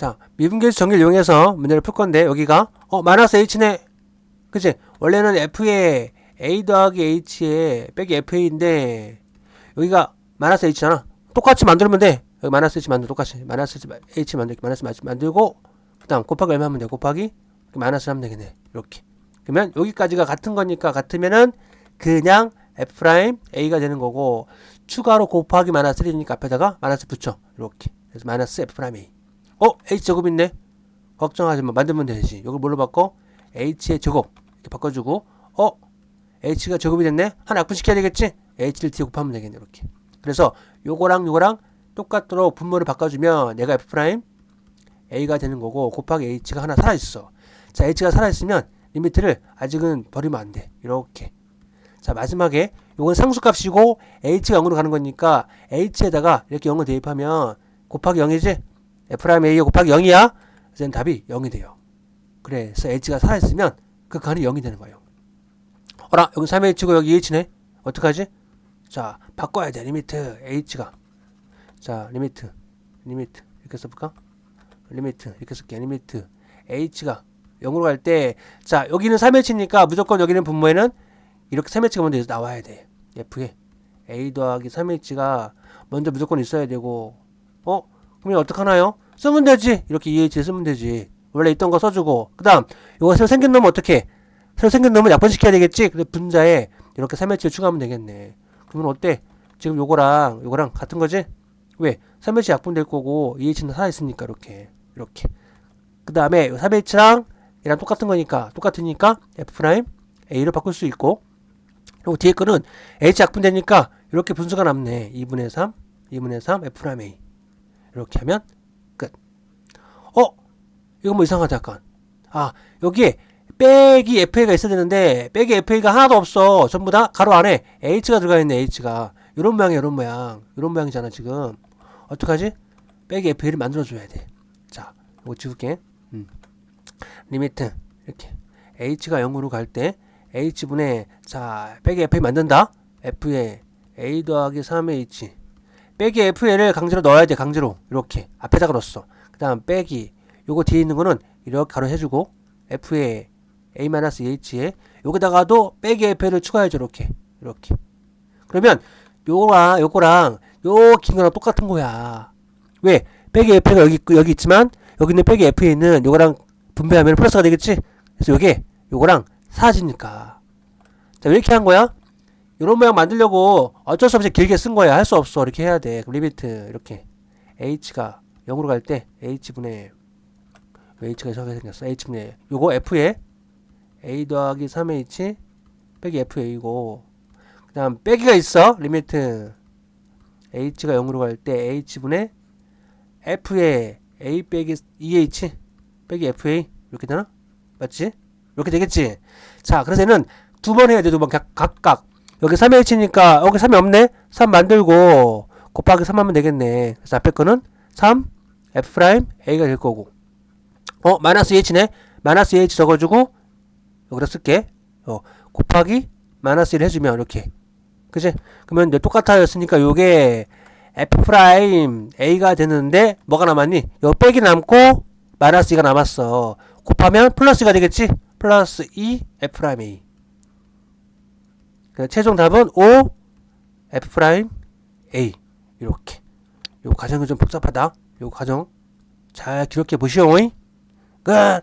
자, 미분계수 정리를 이용해서 문제를 풀 건데 여기가 어 마이너스 h네. 그치? 원래는 f에 a 더하기 h에 빼기 fa인데 여기가 마이너스 h잖아. 똑같이 만들면 돼. 여기 마이너스 h 만들고 똑같이 마이너스 h 만들기 마이너스 h 만들고 그다음 곱하기 얼마 하면 돼? 곱하기 마이너스 하면 되겠네. 이렇게. 그러면 여기까지가 같은 거니까 같으면은 그냥 f a가 되는 거고 추가로 곱하기 마이너스 1이니까 앞에다가 마이너스 붙여. 이렇게. 그래서 마이너스 f a. 어, h 제곱 있네. 걱정하지 마. 만들면 되지. 이걸 뭘로 바꿔? h의 제곱 이렇게 바꿔주고 어, h가 제곱이 됐네. 하나 약분시켜야 되겠지? h를 뒤에 곱하면 되겠네. 이렇게. 그래서 요거랑 요거랑 똑같도록 분모를 바꿔주면 얘가 f 프라임 a가 되는 거고 곱하기 h가 하나 살아 있어. 자, h가 살아 있으면 리미트를 아직은 버리면 안 돼. 이렇게. 자, 마지막에 요건 상수값이고 h가 0으로 가는 거니까 h에다가 이렇게 0을 대입하면 곱하기 0이지? F 프라임 a 곱하기 0이야. 그래서 답이 0이 돼요. 그래서 h가 살아 있으면 그 칸이 0이 되는 거예요. 어라, 여기 3h고 여기 2h네. 어떡하지? 자, 바꿔야 돼. 리미트 h가. 자, 리미트. 리미트. 이렇게 써볼까? 리미트. 이렇게 쓸게. 리미트. h가 0으로 갈 때, 자, 여기는 3h니까 무조건 여기는 분모에는 이렇게 3h가 먼저 나와야 돼. f에. a 더하기 3h가 먼저 무조건 있어야 되고, 어? 그러면 어떡하나요? 쓰면 되지. 이렇게 2h 쓰면 되지. 원래 있던 거 써주고. 그 다음, 요거 새로 생긴 놈은 어떻게? 새로 생긴 놈은 약분시켜야 되겠지? 근데 분자에 이렇게 3h를 추가하면 되겠네. 그러면 어때? 지금 요거랑 요거랑 같은 거지? 왜? 3h 약분될 거고 2h는 살아있으니까 이렇게 이렇게 그 다음에 3h랑 얘랑 똑같은 거니까 똑같으니까 f a로 바꿀 수 있고 그리고 뒤에 거는 h 약분되니까 이렇게 분수가 남네 2분의 3 2분의 3 f a 이렇게 하면 끝. 어? 이거 뭐 이상하다 약간. 아 여기에 빼기 FA가 있어야 되는데 빼기 FA가 하나도 없어. 전부 다 가로 안에 H가 들어가 있네 H가. 이런 모양이야 이런 모양. 이런 모양이잖아 지금. 어떡하지? 빼기 FA를 만들어줘야 돼 자 이거 지울게. 음. 리미트. 이렇게. H가 0으로 갈 때 H분의 자 빼기 FA 만든다. F에 A 더하기 3H 빼기 FA를 강제로 넣어야 돼 강제로. 이렇게. 앞에다가 넣었어. 그 다음 빼기. 요거 뒤에 있는 거는 이렇게 가로 해주고 F에 a-h에 여기다가도 빼기 f를 추가해줘 이렇게. 이렇게. 그러면 요거랑 요거랑 요 긴 거랑 똑같은 거야. 왜? 빼기 f가 여기 있고 여기 있지만 여기 있는 빼기 f에 있는 요거랑 분배하면 플러스가 되겠지? 그래서 요게 요거랑 사라지니까. 자왜 이렇게 한 거야 요런 모양 만들려고 어쩔 수 없이 길게 쓴 거야. 할 수 없어. 이렇게 해야 돼. 그럼 리미트 이렇게 h가 0으로 갈 때 h분의 h가 저렇게 생겼어. H분의 요거 f에 a 더하기 3h 빼기 fa고. 그 다음 빼기가 있어. 리미트 h가 0으로 갈 때 h분의 f에 a 빼기 2h 빼기 fa 이렇게 되나? 맞지? 이렇게 되겠지? 자 그래서 얘는 두 번 해야 돼. 두 번. 각각 여기 3h니까 여기 3이 없네 3 만들고 곱하기 3 하면 되겠네 그래서 앞에 거는 3 f 프라임 a가 될 거고 어 마이너스 2h네 마이너스 2h 적어주고 여기다 쓸게. 어, 곱하기 마이너스 1 해주면 이렇게. 그지? 그러면 이제 똑같아졌으니까 요게 f 프라임 a가 되는데 뭐가 남았니? 요 빼기 남고 마이너스 2가 남았어. 곱하면 플러스가 되겠지? 플러스 2 f 프라임 a. 그 최종 답은 5 f 프라임 a. 이렇게. 요 과정이 좀 복잡하다. 요 과정 잘 기록해 보시오. 끝.